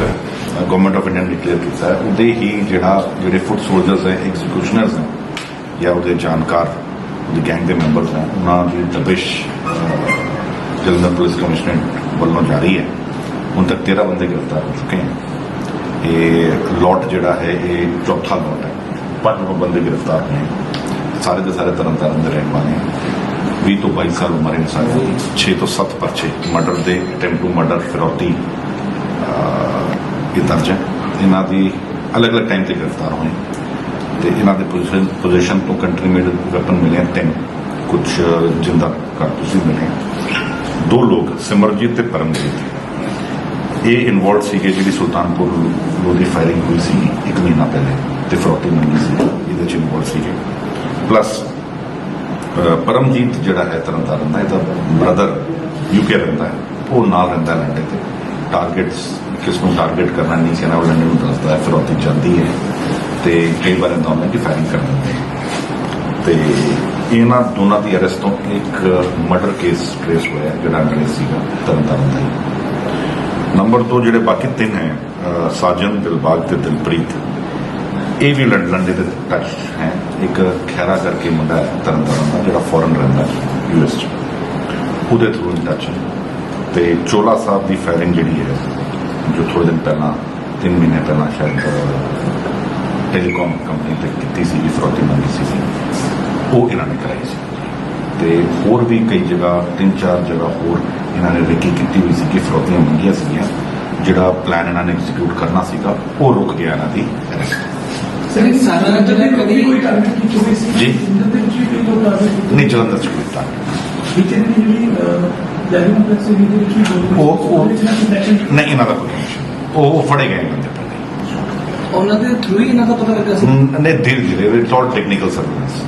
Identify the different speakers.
Speaker 1: Government of India ਨੇ declare ਕੀਤਾ ਹੈ, ਉਹਦੇ ਹੀ ਜਿਹੜਾ ਜਿਹੜੇ ਫੁੱਟ ਸੋਲਜਰਸ ਹੈ ਐਗਜ਼ੀਕਿਊਸ਼ਨਰਸ ਨੇ ਜਾਂ ਉਹਦੇ ਜਾਣਕਾਰ, ਉਹਦੀ ਗੈਂਗ ਦੇ ਮੈਂਬਰਸ ਨੇ ਉਹਨਾਂ ਦੀ ਤਬਿਸ਼ ਜਲੰਧਰ ਪੁਲਿਸ ਕਮਿਸ਼ਨਰ ਵੱਲੋਂ ਜਾਰੀ ਹੈ। ਹੁਣ ਤੱਕ 13 ਬੰਦੇ ਗ੍ਰਿਫਤਾਰ ਹੋ ਚੁੱਕੇ ਹਨ। ਇਹ ਲੋਟ ਜਿਹੜਾ ਹੈ, ਇਹ ਚੌਥਾ ਲੋਟ ਹੈ। ਪੰਜ ਬੰਦੇ ਗ੍ਰਿਫਤਾਰ ਹੋਏ ਸਾਰੇ ਦੇ ਸਾਰੇ ਤਰਨਤਾਰਨ ਦੇ ਰਹਿਣ ਵਾਲੇ ਹਨ। 20 ਤੋਂ 22 ਸਾਲ ਉਮਰ ਹੈ ਸਾਰੇ 6 ਤੋਂ 7 ਪਰਚੇ, ਮਰਡਰ ਦੇ ਅਟੈਂਪਟ ਟੂ ਮਰਡਰ ਫਿਰੌਤੀ ਇਹ ਦਰਜ ਹੈ ਇਹਨਾਂ ਦੀ ਅਲੱਗ-ਅਲੱਗ ਟਾਈਮ ਤੇ ਗ੍ਰਿਫਤਾਰ ਹੋਏ। ਤੇ ਇਹਨਾਂ ਦੇ ਪੋਜੀਸ਼ਨ ਪੋਜੀਸ਼ਨ ਤੋਂ ਕੰਟਰੀ ਮੇਡ ਵੈਪਨ ਮਿਲੇ ਤਿੰਨ। ਕੁਝ ਜਿੰਦਾ ਕਾਰਤੂਸ ਵੀ ਮਿਲੇ ਦੋ ਲੋਕ, ਸਿਮਰਜੀਤ ਤੇ ਪਰਮਜੀਤ। ਇਹ ਇਨਵੋਲਡ ਸੀਗੇ ਜਿਹੜੀ ਸੁਲਤਾਨਪੁਰ ਲੋ ਫਾਇਰਿੰਗ ਹੋਈ ਸੀ ਇੱਕ ਮਹੀਨਾ ਪਹਿਲੇ ਤੇ ਫਰੋਤੀ ਮੰਗੀ ਸੀ, ਇਹਦੇ ਚ ਇਨਵੋਲਡ ਸੀਗੇ। ਪਲੱਸ ਪਰਮਜੀਤ ਜਿਹੜਾ ਹੈ ਤਰਨਤਾਰਨ ਦਾ, ਇਹਦਾ ਬ੍ਰਦਰ ਯੂਕੇ ਰਹਿੰਦਾ ਹੈ, ਉਹ ਨਾਲ ਰਹਿੰਦਾ ਲੰਡੇ ਤੇ। ਟਾਰਗੇਟਸ ਕਿਸ ਨੂੰ ਟਾਰਗੇਟ ਕਰਨਾ ਨਹੀਂ ਸੀ ਨਾ ਉਹ ਲੰਡਨ ਨੂੰ ਦੱਸਦਾ ਹੈ, ਫਰੋਤੀ ਚੱਲਦੀ ਹੈ ਤੇ ਕਈ ਵਾਰ ਇਹਦਾ ਹੁੰਦਾ ਕਿ ਫਾਇਰਿੰਗ ਕਰ ਦਿੰਦੇ ਤੇ ਇਹਨਾਂ ਦੋਨਾਂ ਦੀ ਅਰੈਸਟ ਤੋਂ ਇੱਕ ਮਰਡਰ ਕੇਸ ਟ੍ਰੇਸ ਹੋਇਆ ਜਿਹੜਾ ਅੰਡਰ ਸੀਗਾ, ਤਰਨਤਾਰਨ ਦਾ ਹੀ। ਨੰਬਰ 2 ਜਿਹੜੇ ਬਾਕੀ ਤਿੰਨ ਹੈ ਸਾਜਨ, ਦਿਲਬਾਗ ਤੇ ਦਿਲਪ੍ਰੀਤ, ਇਹ ਵੀ ਲੰਡਨ ਦੇ ਟੱਚ ਹੈ। ਇੱਕ ਖੈਰਾ ਕਰਕੇ ਮੁੰਡਾ ਹੈ ਤਰਨਤਾਰਨ ਦਾ, ਜਿਹੜਾ ਫੋਰਨ ਰਹਿੰਦਾ ਯੂ ਐਸ ਚ। ਉਹਦੇ ਥਰੂ ਟੱਚ ਹੈ। ਤੇ ਚੋਲਾ ਸਾਹਿਬ ਦੀ ਫਾਇਰਿੰਗ ਜਿਹੜੀ ਹੈ ਜੋ ਥੋੜੇ ਦਿਨ ਪਹਿਲਾਂ 3 ਮਹੀਨੇ ਪਹਿਲਾਂ ਸ਼ਾਇਦ ਟੈਲੀਕਾਮ ਕੰਪਨੀ ਤੇ ਕੀਤੀ ਸੀ ਫਰੋਤੀ ਮੰਗੀ ਸੀ ਉਹ ਇਹਨਾਂ ਨੇ ਕਰਾਈ ਸੀ। ਤੇ ਹੋਰ ਵੀ ਕਈ ਜਗ੍ਹਾ ਤਿੰਨ ਚਾਰ ਜਗ੍ਹਾ ਹੋਰ ਇਹਨਾਂ ਨੇ ਰੇਕੀ ਕੀਤੀ ਹੋਈ ਸੀ ਕਿ ਫਰੋਤੀਆਂ ਮੰਗੀਆਂ ਸੀਗੀਆਂ ਜਿਹੜਾ ਪਲਾਨ ਇਹਨਾਂ ਨੇ ਐਗਜ਼ੀਕਿਊਟ ਕਰਨਾ ਸੀਗਾ ਉਹ ਰੁਕ ਗਿਆ ਇਹਨਾਂ ਦੀ।
Speaker 2: ਸਰ ਸਾਰਾ ਜਿਹੜਾ
Speaker 3: ਕਦੀ ਕੋਈ ਟਾਰਗੇਟ ਕੀਤੀ ਹੋਈ ਸੀ?
Speaker 1: ਜੀ।
Speaker 3: ਟਾਰਗੇਟ
Speaker 1: ਨਹੀਂ ਜਲੰਧਰ ਚ ਕੋਈ target
Speaker 3: ਜਿਹੜੀ
Speaker 1: ਉਹ- ਉਹ- ਨਹੀਂ ਇਹਨਾਂ ਦਾ ਕੋਈ ਨਹੀਂ। ਉਹ ਉਹ ਫੜੇ ਗਏ
Speaker 2: ਉਹਨਾਂ ਦੇ ਥਰੂ ਹੀ ਇਹਨਾਂ ਦਾ ਪਤਾ ਲੱਗਾ ਸੀ
Speaker 1: ਨੇ ਧੀਰੇ ਇਟਸ ਆਲ ਟੈਕਨੀਕਲ ਸਰਵਿਸ